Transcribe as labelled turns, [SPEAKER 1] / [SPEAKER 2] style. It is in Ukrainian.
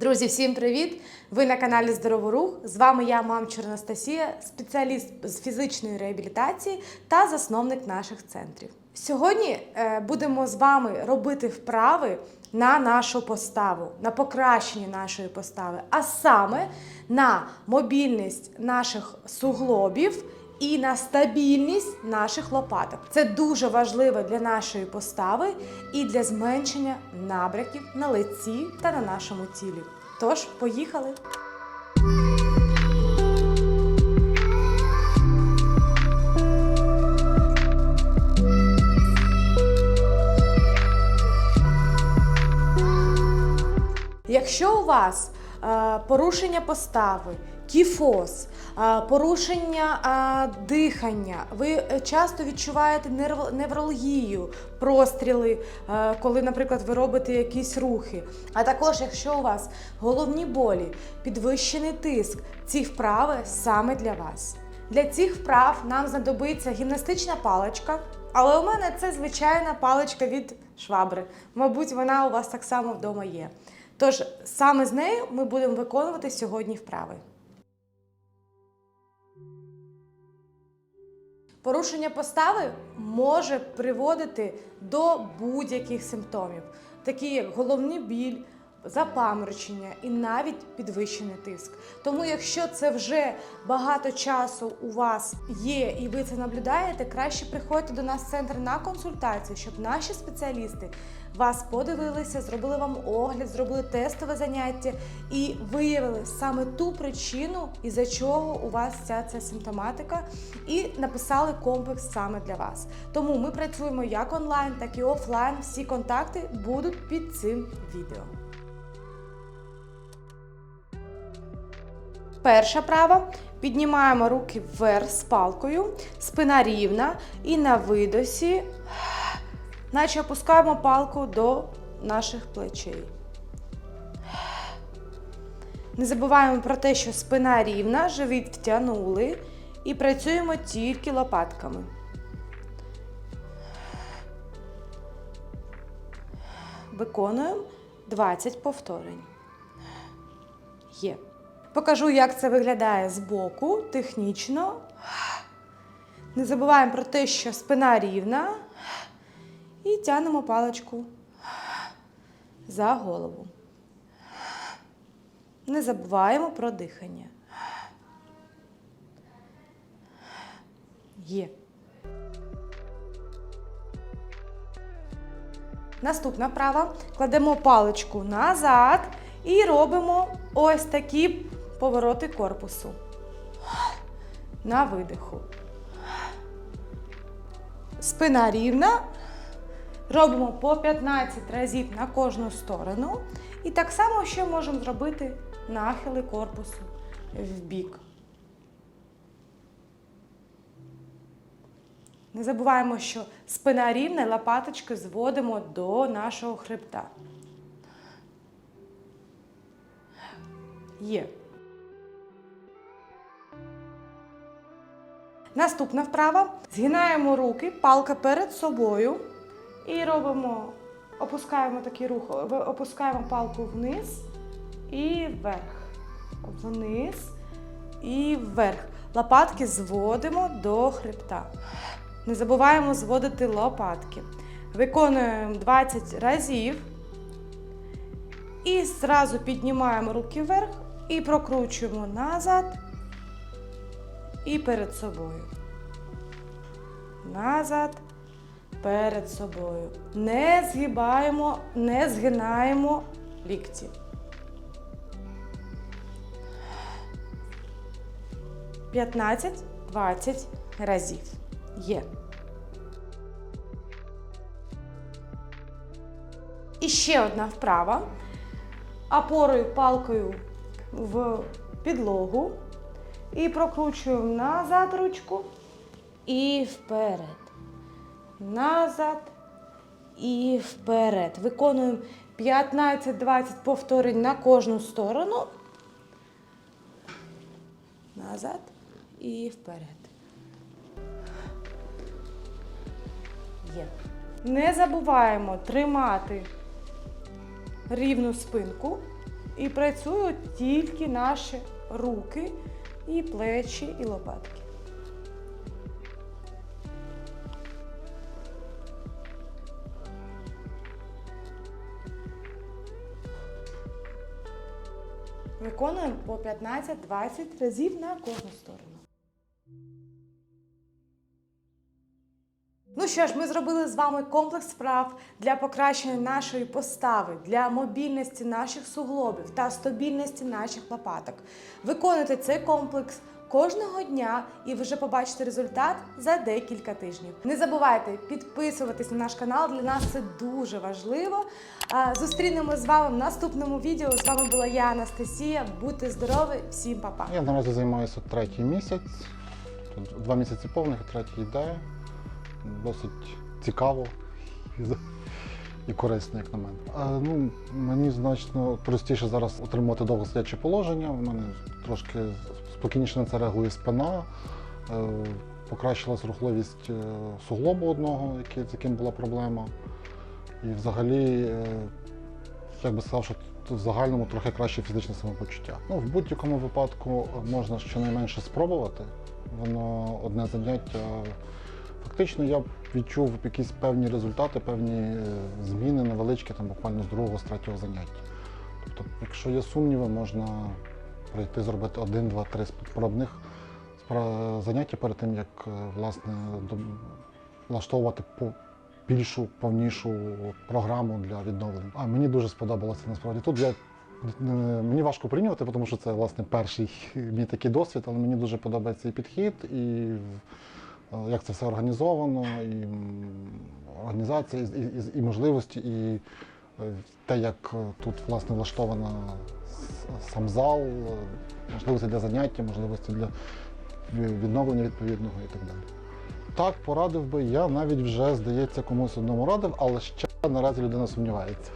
[SPEAKER 1] Друзі, всім привіт! Ви на каналі Здорово Рух. З вами я, мамчур Анастасія, спеціаліст з фізичної реабілітації та засновник наших центрів. Сьогодні е, будемо з вами робити вправи на нашу поставу, на покращення нашої постави, а саме на мобільність наших суглобів і на стабільність наших лопаток. Це дуже важливо для нашої постави і для зменшення набряків на лиці та на нашому тілі. Тож, поїхали! Якщо у вас е, порушення постави, кіфоз, порушення дихання, ви е, часто відчуваєте невралгію, простріли, е, коли, наприклад, ви робите якісь рухи. А також, якщо у вас головні болі, підвищений тиск, ці вправи саме для вас. Для цих вправ нам знадобиться гімнастична паличка, але у мене це звичайна паличка від швабри. Мабуть, вона у вас так само вдома є. Тож саме з нею ми будемо виконувати сьогодні вправи. Порушення постави може приводити до будь-яких симптомів, такі як головний біль, запаморочення і навіть підвищений тиск. Тому, якщо це вже багато часу у вас є і ви це наблюдаєте, краще приходьте до нас в центр на консультацію, щоб наші спеціалісти вас подивилися, зробили вам огляд, зробили тестове заняття і виявили саме ту причину, із-за чого у вас ця, ця симптоматика, і написали комплекс саме для вас. Тому ми працюємо як онлайн, так і офлайн. Всі контакти будуть під цим відео. Перша права. Піднімаємо руки вверх з палкою, спина рівна і на видосі, наче опускаємо палку до наших плечей. Не забуваємо про те, що спина рівна, живіт втягнули і працюємо тільки лопатками. Виконуємо 20 повторень. Є. Покажу, як це виглядає з боку, технічно. Не забуваємо про те, що спина рівна. І тягнемо паличку за голову. Не забуваємо про дихання. Є. Наступна вправа. Кладемо паличку назад і робимо ось такі повороти корпусу. На видиху. Спина рівна. Робимо по 15 разів на кожну сторону. І так само ще можемо зробити нахили корпусу в бік. Не забуваємо, що спина рівна, лопаточки зводимо до нашого хребта. Є. Наступна вправа. Згинаємо руки, палка перед собою. І робимо, опускаємо такий рух, опускаємо палку вниз і вверх. Вниз і вверх. Лопатки зводимо до хребта. Не забуваємо зводити лопатки. Виконуємо 20 разів. І зразу піднімаємо руки вверх і прокручуємо назад і перед собою. Назад, перед собою. Не згибаємо, не згинаємо лікті. П'ятнадцять-двадцять разів. Є. І ще одна вправа. Опорою палкою в підлогу. І прокручуємо назад ручку і вперед. Назад і вперед. Виконуємо 15-20 повторень на кожну сторону. Назад і вперед. Є. Не забуваємо тримати рівну спинку. І працюють тільки наші руки, і плечі, і лопатки. Виконуємо по 15-20 разів на кожну сторону. Що ж, ми зробили з вами комплекс справ для покращення нашої постави, для мобільності наших суглобів та стабільності наших лопаток. Виконуйте цей комплекс кожного дня і ви вже побачите результат за декілька тижнів. Не забувайте підписуватись на наш канал. Для нас це дуже важливо. А, Зустрінемось з вами в наступному відео. З вами була я, Анастасія. Будьте здорові, всім па-па!
[SPEAKER 2] Я наразі займаюся третій місяць. Два місяці повних, третій йде. Досить цікаво і, корисно, як на мене. А, ну, мені значно простіше зараз отримувати довгосидяче положення. У мене трошки спокійніше на це реагує спина. Е, Покращилась рухливість е, суглобу одного, з яким була проблема. І взагалі, е, як би сказав, що в загальному трохи краще фізичне самопочуття. Ну, в будь-якому випадку можна щонайменше спробувати. Воно одне заняття. Фактично я відчув якісь певні результати, певні е, зміни невеличкі, там буквально з другого, з третього заняття. Тобто, якщо є сумніви, можна пройти, зробити один, два, три пробних заняття перед тим, як е, власне влаштовувати більшу, повнішу програму для відновлення. А мені дуже сподобалося насправді. Тут я е, мені важко порівнювати, тому що це власне перший мій такий досвід, але мені дуже подобається і підхід, і як це все організовано, і організація, і, і, і можливості, і е, те, як е, тут власне влаштована с- сам зал, е, можливості для заняття, можливості для відновлення відповідного і так далі. Так, порадив би, я навіть вже, здається, комусь одному радив, але ще наразі людина сумнівається.